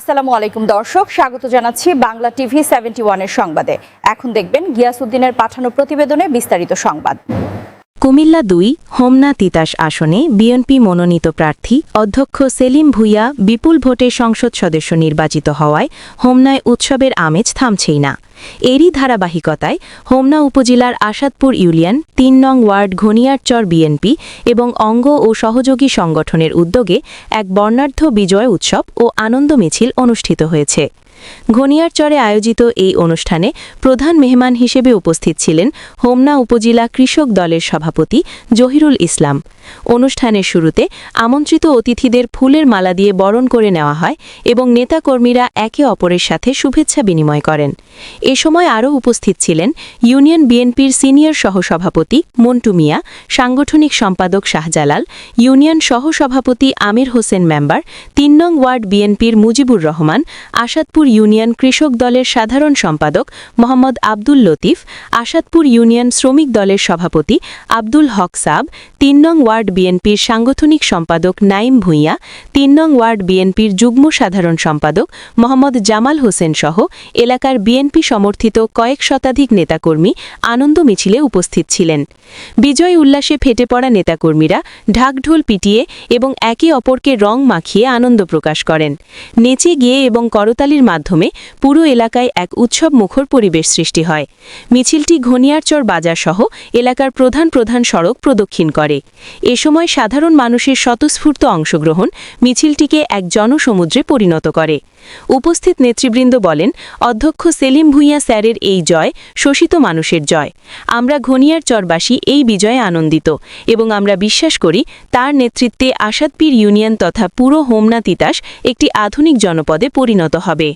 আসসালামু আলাইকুম দর্শক, স্বাগত জানাচ্ছি বাংলা টিভি সেভেন্টি ওয়ানের সংবাদে। এখন দেখবেন গিয়াসউদ্দিনের পাঠানো প্রতিবেদনে বিস্তারিত সংবাদ। কুমিল্লা দুই, হোমনা তিতাস আসনে বিএনপি মনোনীত প্রার্থী অধ্যক্ষ সেলিম ভুইয়া বিপুল ভোটে সংসদ সদস্য নির্বাচিত হওয়ায় হোমনায় উৎসবের আমেজ থামছেই না। এরই ধারাবাহিকতায় হোমনা উপজেলার আসাদপুর ইউনিয়ন, তিন নং ওয়ার্ড ঘনিয়ারচর বিএনপি এবং অঙ্গ ও সহযোগী সংগঠনের উদ্যোগে এক বর্ণাঢ্য বিজয় উৎসব ও আনন্দ মিছিল অনুষ্ঠিত হয়েছে। ঘনিয়ারচরে আয়োজিত এই অনুষ্ঠানে প্রধান মেহমান হিসেবে উপস্থিত ছিলেন হোমনা উপজেলা কৃষক দলের সভাপতি জহিরুল ইসলাম। অনুষ্ঠানের শুরুতে আমন্ত্রিত অতিথিদের ফুলের মালা দিয়ে বরণ করে নেওয়া হয় এবং নেতাকর্মীরা একে অপরের সাথে শুভেচ্ছা বিনিময় করেন। এ সময় আরও উপস্থিত ছিলেন ইউনিয়ন বিএনপির সিনিয়র সহসভাপতি মন্টু মিয়া, সাংগঠনিক সম্পাদক শাহজালাল, ইউনিয়ন সহসভাপতি আমির হোসেন মেম্বার, তিন নং ওয়ার্ড বিএনপির মুজিবুর রহমান, আসাদপুর ইউনিয়ন কৃষক দলের সাধারণ সম্পাদক মোহাম্মদ আব্দুল লতিফ, আসাদপুর ইউনিয়ন শ্রমিক দলের সভাপতি আব্দুল হক সাব, তিন নং ওয়ার্ড বিএনপির সাংগঠনিক সম্পাদক নাইম ভূঁইয়া, তিন নং ওয়ার্ড বিএনপির যুগ্ম সাধারণ সম্পাদক মোহাম্মদ জামাল হোসেন সহ এলাকার বিএনপি সমর্থিত কয়েক শতাধিক নেতাকর্মী আনন্দ মিছিলে উপস্থিত ছিলেন। বিজয় উল্লাসে ফেটে পড়া নেতাকর্মীরা ঢাকঢোল পিটিয়ে এবং একে অপরকে রং মাখিয়ে আনন্দ প্রকাশ করেন। নেচে গিয়ে এবং করতালির মাধ্যমে পুরো এলাকায় এক উৎসব মুখর পরিবেশ সৃষ্টি হয়। মিছিলটি ঘনিয়ারচর বাজার সহ এলাকার প্রধান প্রধান সড়ক প্রদক্ষিণ করে। এ সময় সাধারণ মানুষের স্বতঃস্ফূর্ত অংশগ্রহণ মিছিলটিকে এক জনসমুদ্রে পরিণত করে। উপস্থিত নেতৃবৃন্দ বলেন, অধ্যক্ষ সেলিম ভুঁইয়া স্যারের এই জয় শোষিত মানুষের জয়। আমরা ঘনিয়ার চরবাসী এই বিজয়ে আনন্দিত এবং আমরা বিশ্বাস করি তার নেতৃত্বে আসাদপীর ইউনিয়ন তথা পুরো হোমনা তিতাস একটি আধুনিক জনপদে পরিণত হবে।